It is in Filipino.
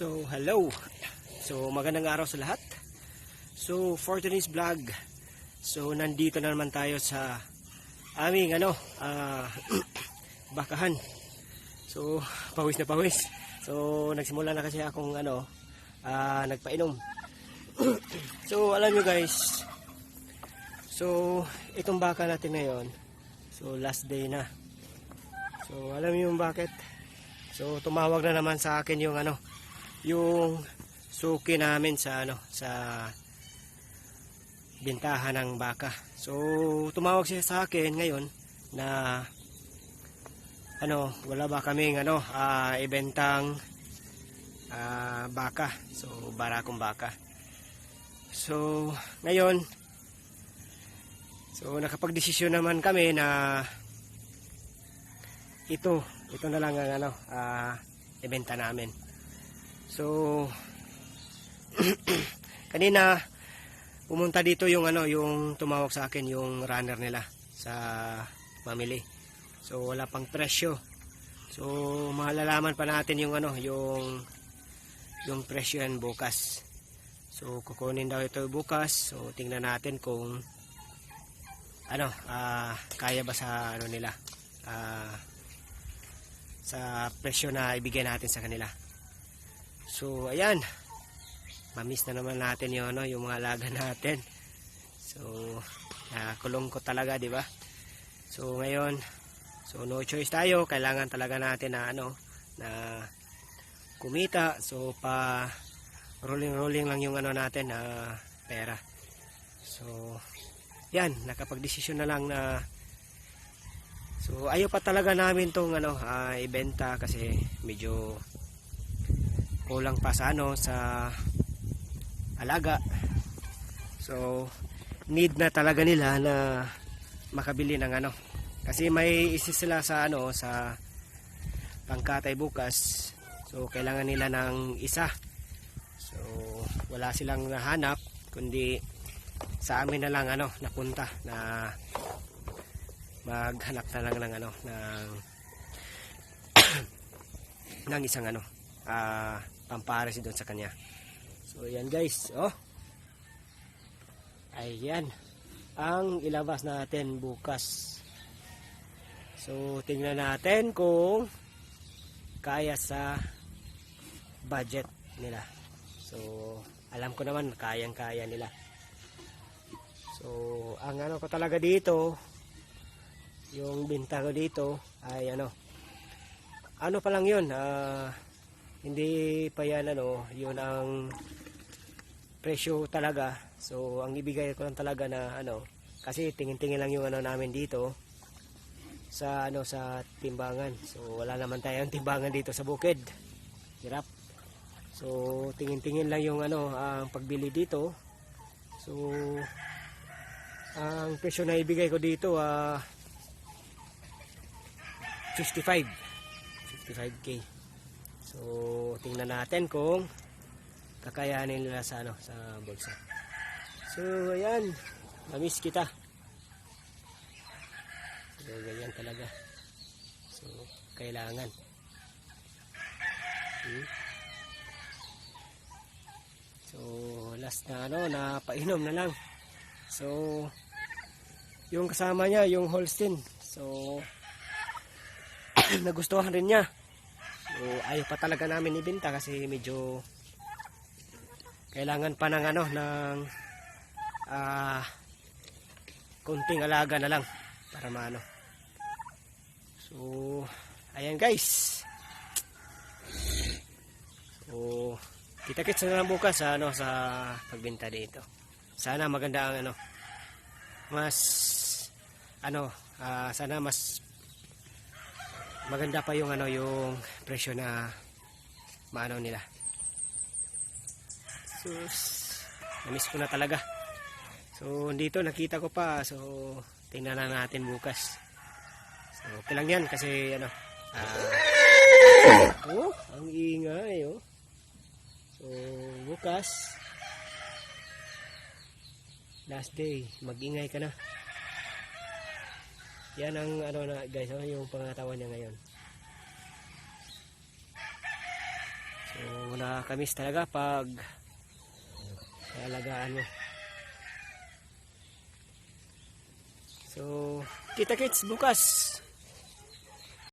So, hello. So, magandang araw sa lahat. So, for today's vlog, so nandito na naman tayo sa aming ano, ah, bakahan. So, pawis na pawis. So, nagsimula na kasi akong ano, ah, nagpainom. so, alam nyo guys, so, itong baka natin ngayon, so last day na. So, alam yung bakit? So, tumawag na naman sa akin yung ano, yung suki namin sa ano, sa bintahan ng baka. So, tumawag siya sa akin ngayon na ano, wala ba kaming ano, ah, ibentang ah, baka. So, barakong baka. So, ngayon, so nakapagdesisyon naman kami na ito, ito na lang ang ano, ah, ibenta namin. So, kanina pumunta dito yung ano, yung tumawag sa akin yung runner nila sa mamili. So, wala pang presyo. So, malalaman pa natin yung ano, yung yung presyo yan bukas. So, kukunin daw ito bukas. So, tingnan natin kung ano, ah, kaya ba sa ano nila. Ah, sa presyo na ibigay natin sa kanila. So, ayan. Mamiss na naman natin yung, ano, yung mga alaga natin. So, nakulong ko talaga, di ba? So, ngayon, so no choice tayo. Kailangan talaga natin na, ano, na kumita. So, pa rolling-rolling lang yung ano natin na pera. So, yan. Nakapag-desisyon na lang na So ayaw pa talaga namin tong ano ah, ibenta kasi medyo kulang pa sa ano sa alaga. So need na talaga nila na makabili ng ano kasi may isa sila sa ano sa pangkatay bukas. So kailangan nila ng isa. So wala silang nahanap kundi sa amin na lang ano napunta na maghanap na lang ng ano ng ng isang ano ah pampares doon sa kanya. So yan guys oh. Ayan. Ang ilabas natin bukas. So tingnan natin kung kaya sa budget nila. So alam ko naman kayang kaya nila. So ang ano ko talaga dito yung binta ko dito ay ano. Ano pa lang yun ah, hindi pa yan ano yun ang presyo talaga. So ang ibigay ko lang talaga na ano kasi tingin-tingin lang yung ano namin dito sa ano sa timbangan. So wala naman tayong timbangan dito sa bukid. Hirap. So tingin-tingin lang yung ano ang pagbili dito. So ang presyo na ibigay ko dito ah 55 55k so tingnan natin kung kakayanin nila sa ano sa bulsa. So ayan. Namiss kita. So ganyan talaga. So kailangan. Hmm. so last na ano napainom na lang. So yung kasama niya yung Holstein. So nagustuhan rin niya. So, ayaw pa talaga namin ibenta kasi medyo kailangan pa ng ano ng ah kunting alaga na lang para maano. So, ayan guys. So, kita-kits na lang bukas sa ano sa pagbenta dito. Sana maganda ang ano mas ano ah, sana mas maganda pa yung ano yung presyo na maano nila. Sus namiss ko na talaga. So dito nakita ko pa. So tingnan na natin bukas. So okay lang yan kasi ano ah, oh ang ingay oh. So bukas last day magingay ka na yan ang ano na guys, ano yung pangatawan niya ngayon. So So, nakakamiss talaga pag alagaan mo. So, kita kits bukas.